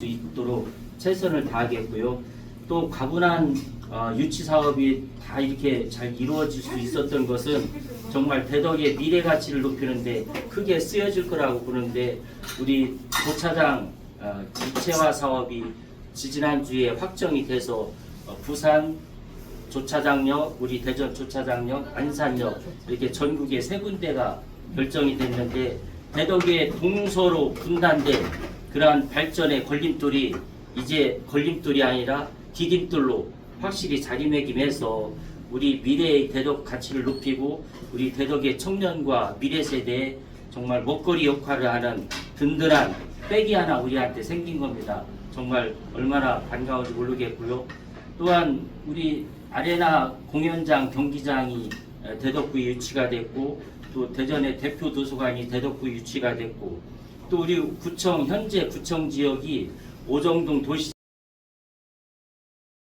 수 있도록 최선을 다하겠고요. 또 가분한 어, 유치 사업이 다 이렇게 잘 이루어질 수 있었던 것은 정말 대덕의 미래 가치를 높이는데 크게 쓰여질 거라고 보는데 우리 도차장 어, 입체화 사업이 지지난주에 확정이 돼서 어, 부산 조차장역, 우리 대전 조차장역, 안산역 이렇게 전국에 세 군데가 결정이 됐는데 대덕의 동서로 분단된 그러한 발전의 걸림돌이 이제 걸림돌이 아니라 디딤돌로 확실히 자리매김해서 우리 미래의 대덕 가치를 높이고 우리 대덕의 청년과 미래 세대에 정말 먹거리 역할을 하는 든든한 백이 하나 우리한테 생긴 겁니다. 정말 얼마나 반가운지 모르겠고요. 또한 우리 아레나 공연장 경기장이 에, 대덕구에 유치가 됐고 또 대전의 대표 도서관이 대덕구에 유치가 됐고 또 우리 구청 현재 구청 지역이 오정동 도시